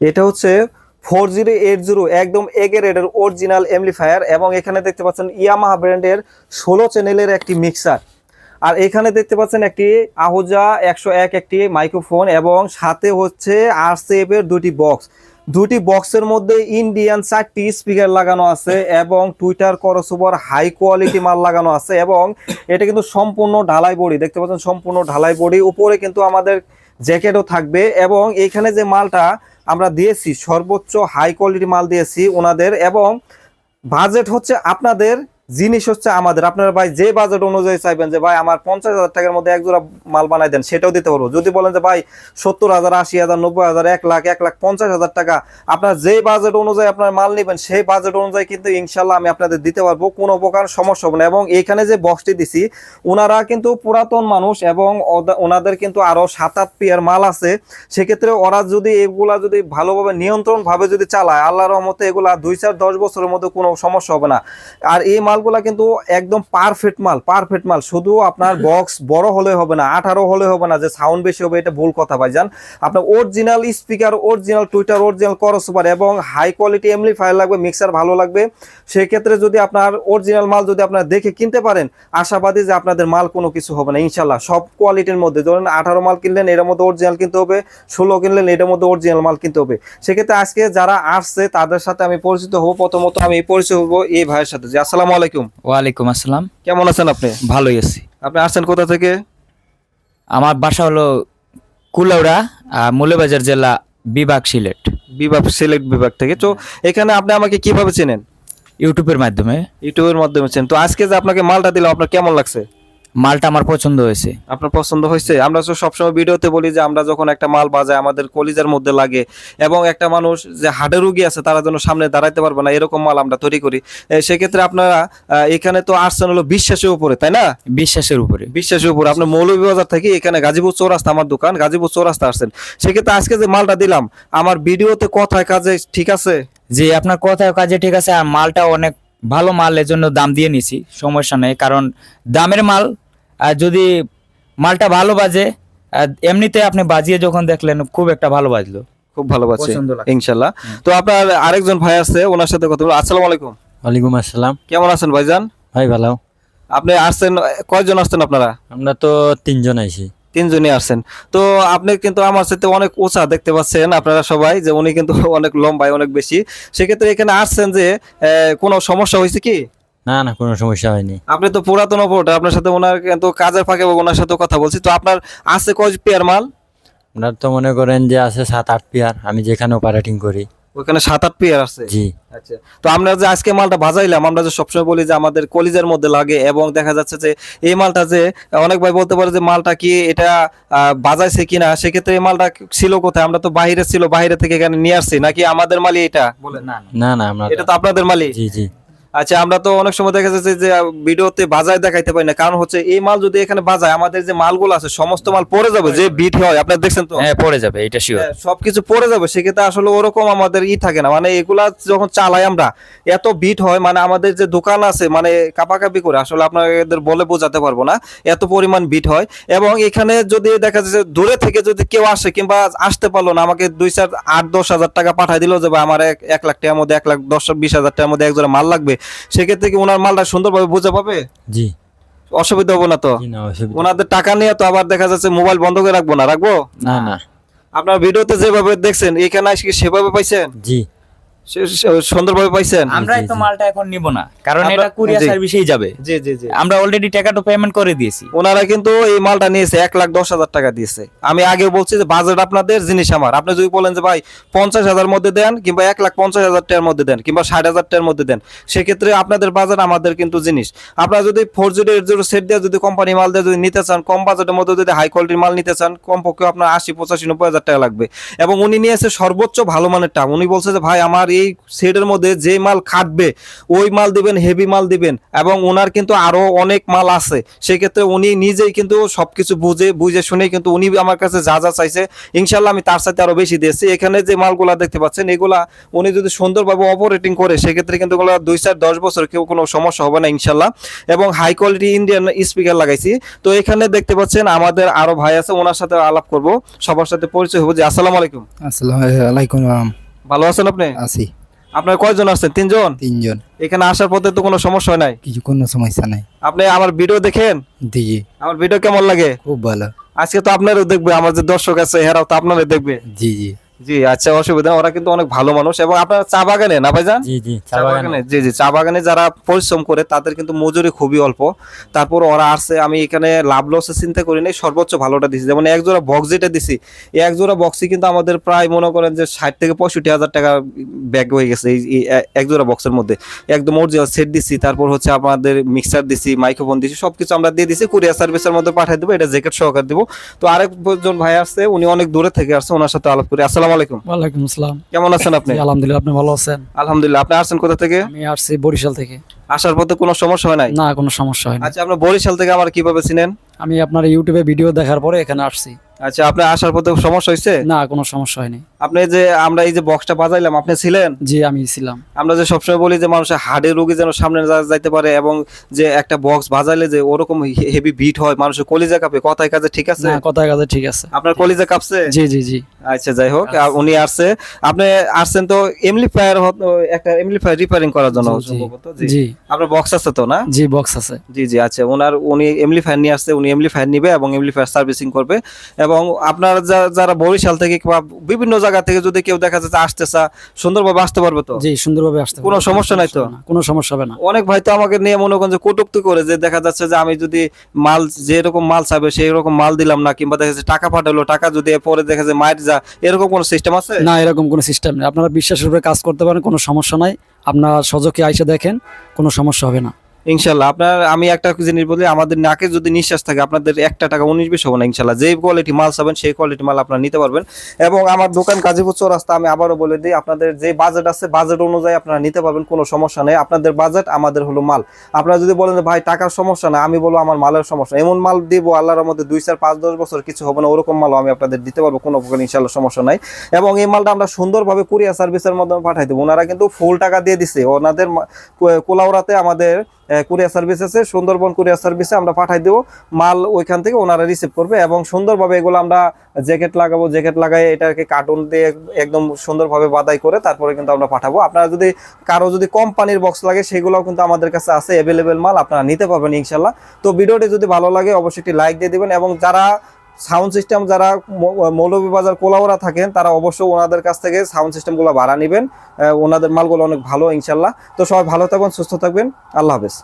এটা হচ্ছে four zero eight zero একদম এগের রেডের অরিজিনাল এমপ্লিফায়ার এবং এখানে দেখতে পাচ্ছেন ইয়ামাহা ব্র্যান্ডের ষোলো চ্যানেলের একটি মিক্সার আর এখানে দেখতে পাচ্ছেন একটি আহুজা একশো এক একটি মাইক্রোফোন এবং সাথে হচ্ছে আর এর দুটি বক্স দুটি বক্সের মধ্যে ইন্ডিয়ান চারটি স্পিকার লাগানো আছে এবং টুইটার করসোভার হাই কোয়ালিটি মাল লাগানো আছে এবং এটা কিন্তু সম্পূর্ণ ঢালাই বডি। দেখতে পাচ্ছেন সম্পূর্ণ ঢালাই বডি। উপরে কিন্তু আমাদের জ্যাকেটও থাকবে এবং এইখানে যে মালটা আমরা দিয়েছি, সর্বোচ্চ হাই কোয়ালিটি মাল দিয়েছি ওনাদের এবং বাজেট হচ্ছে আপনাদের জিনিস হচ্ছে আমাদের। আপনারা ভাই যে বাজেট অনুযায়ী চাইবেন যে, ভাই আমার পঞ্চাশ হাজার টাকার মধ্যে একজোড়া মাল বানাই দেন, সেটাও দিতে পারব। যদি বলেন যে, ভাই সত্তর হাজার, আশি হাজার, নব্বই হাজার, এক লাখ এক লাখ পঞ্চাশ হাজার টাকা, আপনার যে বাজেট অনুযায়ী আপনার মাল নেবেন, সেই বাজেট অনুযায়ী কিন্তু ইনশাল্লাহ আমি আপনাদের দিতে পারব, কোনো প্রকার সমস্যা হবে না। এবং এইখানে যে বক্সটি দিছি ওনারা কিন্তু পুরাতন মানুষ এবং ওনাদের কিন্তু আরও সাত আট পিয়ার মাল আছে। সেক্ষেত্রে ওরা যদি এগুলা যদি ভালোভাবে নিয়ন্ত্রণভাবে যদি চালায়, আল্লাহর রহমতে এগুলা দুই চার দশ বছরের মধ্যে কোনো সমস্যা হবে না। আর এই মালগুলা কিন্তু একদম পারফেক্ট মাল পারফেক্ট মাল। শুধু আপনার বক্স বড় হলে হবে না, আঠারো হলে হবে না, যে সাউন্ড বেশি হবে, এটা ভুল কথা ভাইজান। আপনার original speaker original tweeter original করসুপার এবং হাই কোয়ালিটি এমপ্লিফায়ার লাগবে মিক্সার ভালো লাগবে। সেক্ষেত্রে যদি আপনার অরিজিনাল মাল যদি আপনারা দেখে কিনতে পারেন, আশাবাদী যে আপনাদের মাল কোনো কিছু হবে না ইনশাল্লাহ সব কোয়ালিটির মধ্যে, ধরেন আঠারো মাল কিনলেন, এটার মধ্যে অরিজিনাল কিনতে হবে, ষোলো কিনলেন, এটার মধ্যে অরিজিনাল মাল কিনতে হবে। সেক্ষেত্রে আজকে যারা আসছে, তাদের সাথে আমি পরিচিত হব, প্রথমত আমি পরিচয় হব এই ভাইয়ের সাথে। যে আসসালামু ওয়ালাইকুম আসসালাম। কেমন আছেন আপনি? ভালোই আছি। আপনি আসছেন কোথা থেকে? আমার বাসা হলো কুলাউড়া মৌলবাজার জেলা বিভাগ সিলেট। বিভাগ সিলেট বিভাগ থেকে। তো এখানে আপনি আমাকে কীভাবে চেনেন? ইউটিউবের মাধ্যমে। ইউটিউবের মাধ্যমে চেনেন। তো আজকে যে আপনাকে মালটা দিলাম আপনার কেমন লাগছে? মালটা আমার পছন্দ হয়েছে। আপনার পছন্দ হয়েছে? আমরা তো সবসময় ভিডিওতে বলি যে আমরা যখন একটা মাল বাজাই আমাদের কলিজার মধ্যে লাগে এবং একটা মানুষ যে হার্টের রুগী আছে তারা যেন সামনে দাঁড়াইতে পারবে না এরকম মাল আমরা তৈরি করি। সেক্ষেত্রে আপনারা এখানে তো আসছেন হলো বিশ্বাসের উপরে তাই না? বিশ্বাসের উপরে। বিশ্বাসের উপরে। আপনি মৌলভীবাজার থেকে এখানে গাজীপুর চৌরাস্তা আমার দোকান গাজীপুর চৌরাস্তা আসছেন। সেক্ষেত্রে আজকে যে মালটা দিলাম আমার ভিডিওতে কথায় কাজে ঠিক আছে? যে আপনার কথায় কাজে ঠিক আছে আর মালটা অনেক ভালো মাল এর জন্য দাম দিয়ে নিছি সমস্যা নেই কারণ দামের মাল আর যদি মালটা ভালো বাজে এমনিতে আপনি বাজিয়ে যখন দেখলেন খুব একটা ভালো বাজলো। খুব ভালো লাগছে। ইনশাল্লাহ। তো আপনার আরেকজন ভাই আছে ওনার সাথে কথা বলব। আসসালামু আলাইকুম। ওয়ালাইকুম আসসালাম। কেমন আছেন ভাইজান? ভাই ভালো। আপনি আসছেন কয়জন আসছেন আপনারা? আমরা তো তিনজন আইছি। তিনজনই আসছেন। তো আপনি কিন্তু আমার সাথে অনেক উঁচা দেখতে পাচ্ছেন আপনারা সবাই যে উনি কিন্তু অনেক লম্বাই অনেক বেশি। সেক্ষেত্রে এখানে আসছেন যে আহ, কোনো সমস্যা হয়েছে কি? না না কোনো সমস্যা হয়নি। আপনি তো পুরাতন অপরটা আপনার সাথে ওনার কিন্তু কাজের ফাঁকে ওনার সাথে কথা বলছি। তো আপনার আছে কয় পেয়ার মাল? আপনার তো মনে করেন যে আছে সাত আট পেয়ার আমি যেখানে অপারেটিং করি। ওইখানে সাত আট পেয়ার আছে? জি। আচ্ছা। তো আমরা যে আজকে মালটা বাজাইলাম আমরা যে সবসময় বলি যে আমাদের কলিজের মধ্যে লাগে এবং দেখা যাচ্ছে যে এই মালটা যে অনেক ভাই বলতে পারে যে মালটা কি এটা বাজাইছে কিনা সেক্ষেত্রে এই মালটা ছিল কোথায়? আমরা তো বাইরে ছিল বাইরে থেকে এখানে নিয়ে আসছি নাকি আমাদের মালই এটা? বলেন। না না না আমরা এটা তো আপনাদের মালই? জি জি। আচ্ছা আমরা তো অনেক সময় দেখা যাচ্ছে যে ভিডিওতে বাজায় দেখাইতে পারি না। কারণ হচ্ছে এই মাল যদি এখানে বাজায় আমাদের যে মালগুলো আছে সমস্ত মাল পড়ে যাবে যে বিট হয় আপনারা দেখছেন তো? হ্যাঁ পড়ে যাবে এটা শিওর হ্যাঁ, সবকিছু পড়ে যাবে সেক্ষেত্রে আসলে ওরকম আমাদের ই থাকে না। মানে এগুলা যখন চালাই আমরা এত বিট হয় মানে আমাদের যে দোকান আছে মানে কাপাকাপি করে আসলে আপনাদের বলে বোঝাতে পারব না এত পরিমাণ বিট হয়। এবং এখানে যদি দেখা যাচ্ছে দূরে থেকে যদি কেউ আসে কিংবা আসতে পারল না আমাকে দুই চার আট দশ হাজার টাকা পাঠাই দিল যে আমার এক এক লাখ টাকার মধ্যে এক লাখ দশ বিশ হাজার টাকার মধ্যে একজোড়া মাল লাগবে সেক্ষেত্রে কি ওনার মালটা সুন্দরভাবে বুঝে পাবে? জি। অসুবিধা হবে না তো? ওনাদের টাকা নিয়ে তো আবার দেখা যাচ্ছে মোবাইল বন্ধ করে রাখব না রাখব? না না। আপনার ভিডিওতে যেভাবে দেখছেন এখানে সেভাবে পাইছেন? জি। সুন্দরভাবে পাইছেন? আমরাই তো মালটা এখন নিব না। কারণ এটা কুরিয়ার সার্ভিসেই যাবে। জি জি জি। আমরা অলরেডি টাকাটা পেমেন্ট করে দিয়েছি। ওনারা কিন্তু এই মালটা নিয়েছে এক লাখ দশ হাজার টাকা দিয়েছে। আমি আগে বলছি যে বাজেট আপনাদের জিনিস আমার। আপনি যদি বলেন যে ভাই পঞ্চাশ হাজার মধ্যে দেন কিংবা এক লাখ পঞ্চাশ হাজার টাকার মধ্যে দেন কিংবা ষাট হাজার টাকার মধ্যে দেন সেক্ষেত্রে আপনাদের বাজেট আমাদের কিন্তু জিনিস। আপনারা যদি four zero eight zero set দিয়ে যদি কোম্পানি মাল দিয়ে যদি নিতে চান কম বাজেটের মধ্যে যদি হাই কোয়ালিটির মাল নিতে চান কমপক্ষে আপনার আশি পঁচাশি নব্বই হাজার টাকা লাগবে। এবং উনি নিয়েছে সর্বোচ্চ ভালো মানেরটা উনি বলছে যে ভাই আমার এই সেটের মধ্যে যে মাল খাটবে, ওই মাল দিবেন হেভি মাল দিবেন এবং ওনার কিন্তু আরও অনেক মাল আছে। সেক্ষেত্রে উনি নিজেই কিন্তু সবকিছু বুঝে বুঝে শুনে কিন্তু উনি আমার কাছে যা যা চাইছে ইনশাল্লাহ আমি তার সাথে আরও বেশি দিয়েছি। এখানে যে মালগুলা দেখতে পাচ্ছেন, এগুলা উনি যদি সুন্দরভাবে অপারেটিং করে, সেক্ষেত্রে কিন্তু এগুলো দুই চার দশ বছর কেউ কোনো সমস্যা হবে না ইনশাল্লাহ এবং হাই কোয়ালিটি ইন্ডিয়ান স্পিকার লাগাইছি। তো এখানে দেখতে পাচ্ছেন, আমাদের আরও ভাই আছে, ওনার সাথে আলাপ করব। সবার সাথে পরিচয় হব যে, আসসালামু আলাইকুম। আসসালামু আলাইকুম। ভালো আছেন আপনি? আছি। আপনার কয়জন আছেন? তিনজন? তিনজন। এখানে আসার পথে তো কোনো সমস্যা হয় নাই? কিছু কোনো সমস্যা নাই। আপনি আমার ভিডিও দেখেন? জি। আমার ভিডিও কেমন লাগে? খুব ভালো। আজকে তো আপনারও দেখবে আমার যে দর্শক আছে এরাও তো আপনারও দেখবে। জি জি। জি আচ্ছা অসুবিধা ওরা কিন্তু অনেক ভালো মানুষ। এবং আপনার চা বাগানে না ভাইজান? জি জি চা বাগানে। জি জি চা বাগানে যারা পরিশ্রম করে তাদের কিন্তু মজুরি খুবই অল্প। তারপর ওরা আসছে আমি এখানে লাভ লসের চিন্তা করি নাই সর্বোচ্চ ভালোটা দিছি। যেমন এক জোড়া বক্স যেটা দিছি এক জোড়া বক্সই কিন্তু আমাদের প্রায় মনে করেন যে ষাট থেকে পঁয়ষট্টি হাজার টাকা ব্যাগ হয়ে গেছে এই এক জোড়া বক্সের মধ্যে। একদম অরিজিনাল সেট দিছি তারপর হচ্ছে আমাদের মিক্সার দিছি মাইক্রোফোন দিছি সবকিছু আমরা দিয়ে দিছি কুরিয়ার সার্ভিসের মধ্যে পাঠিয়ে দেবো এটা জ্যাকেট সহকার দেবো। তো আরেকজন ভাই আসছে উনি অনেক দূরে থেকে আসছে ওনার সাথে আলাপ করি আসসালামু আলাইকুম ওয়ালাইকুম আসসালাম। কেমন আছেন আপনি? আলহামদুলিল্লাহ আপনি ভালো আছেন? আলহামদুলিল্লাহ আপনি আসছেন কোথা থেকে? আমি আসছি বরিশাল থেকে। আসার পথে কোনো সমস্যা হয় নাই? না কোনো সমস্যা হয়নি আচ্ছা আপনি বরিশাল থেকে আমার কীভাবে চিনেন? আমি আপনার ইউটিউবে ভিডিও দেখার পরে এখানে আসছি। আচ্ছা আপনার আসার পথে সমস্যা হয়েছে? না কোনো সমস্যা হয়নি। আপনি যে আমরা এই যে বক্সটা বাজাইলাম আপনি ছিলেন? জি আমি ছিলাম। আমরা যে সবসময় বলি যে মানুষের রোগী যেন সামনে যাইতে পারে এবং যে একটা বক্স বাজাইলে যে ওরকম হেভি বিট হয় মানুষের কলিজা কাঁপে। কথায় কাজে ঠিক আছে? কথায় কাজে ঠিক আছে। আপনার কলিজা কাঁপছে? জি জি জি। আচ্ছা যাই হোক উনি আসছে। আপনি আসছেন তো এমলিফায়ার একটা এমলিফায়ার রিপেয়ারিং করার জন্য জি। সম্ভবত আপনার বক্স আছে তো না? জি বক্স আছে। জি জি আচ্ছা ওনার উনি এমলিফায়ার নিয়ে আসছে উনি এমলিফায়ার নিবে এবং এমলিফায়ার সার্ভিসিং করবে। এবং আপনার যারা বরিশাল থেকে বিভিন্ন জায়গা থেকে যদি কেউ দেখা যাচ্ছে আসতে চা সুন্দরভাবে আসতে পারবে তো? জি সুন্দরভাবে আসতে কোনো সমস্যা নাই তো? কোনো সমস্যা হবে না। অনেক ভাই তো আমাকে নিয়ে মনে করেন যে কটুক্তি করে যে দেখা যাচ্ছে যে আমি যদি মাল যেরকম মাল চাইবে সেই রকম মাল দিলাম না কিংবা দেখা যাচ্ছে টাকা পাঠালো টাকা যদি পরে দেখা যায় মায়ের যা এরকম কোনো সিস্টেম আছে? না এরকম কোনো সিস্টেম নেই। আপনারা বিশ্বাসের উপরে কাজ করতে পারেন কোনো সমস্যা নাই। আপনার সজকে আইসে দেখেন কোনো সমস্যা হবে না। ইনশাল্লাহ। আপনার, আমি একটা জিনিস বলি, আমাদের নাকে যদি নিঃশ্বাস থাকে, আপনাদের একটা টাকা উনিশ বিশ হবে না ইনশাল্লাহ। যে কোয়ালিটি মাল চাবেন, সেই কোয়ালিটি মাল আপনারা নিতে পারবেন। এবং আমার দোকান গাজীপুর চৌরাস্তা, আমি আবারও বলে দিই, আপনাদের যে বাজেট আছে বাজেট অনুযায়ী আপনারা নিতে পারবেন, কোনো সমস্যা নেই। আপনাদের বাজেট আমাদের হলো মাল। আপনারা যদি বলেন ভাই, টাকার সমস্যা না, আমি বলব আমার মালের সমস্যা। এমন মাল দিব, আল্লাহর মধ্যে দুই চার পাঁচ দশ বছর কিছু হবে না, ওরকম মালও আমি আপনাদের দিতে পারব, কোনো প্রকার ইনশাল্লাহ সমস্যা নাই। এবং এই মালটা আমরা সুন্দরভাবে কুরিয়ার সার্ভিসের মাধ্যমে পাঠাই দেবো। ওনারা কিন্তু ফুল টাকা দিয়ে দিছে। ওনাদের মা- কো- কোলাউড়াতে আমাদের কুরিয়ার সার্ভিস আছে, সুন্দরবন কুরিয়ার সার্ভিসে আমরা পাঠাই দেবো। মাল ওইখান থেকে ওনারা রিসিভ করবে এবং সুন্দরভাবে এগুলো আমরা জ্যাকেট লাগাবো জ্যাকেট লাগাই এটাকে কার্টুন দিয়ে একদম সুন্দরভাবে বাদাই করে তারপরে কিন্তু আমরা পাঠাবো। আপনারা যদি কারও যদি কোম্পানির বক্স লাগে, সেগুলোও কিন্তু আমাদের কাছে আছে অ্যাভেলেবেল মাল আপনারা নিতে পারবেন ইনশাল্লাহ। তো ভিডিওটি যদি ভালো লাগে, অবশ্যই একটি লাইক দিয়ে দেবেন এবং যারা সাউন্ড সিস্টেম যারা মৌলভীবাজার কোলাওরা থাকেন, তারা অবশ্যই ওনাদের কাছ থেকে সাউন্ড সিস্টেমগুলো ভাড়া নেবেন। ওনাদের মালগুলো অনেক ভালো, ইনশাল্লাহ। তো সবাই ভালো থাকবেন, সুস্থ থাকবেন। আল্লাহ হাফেজ।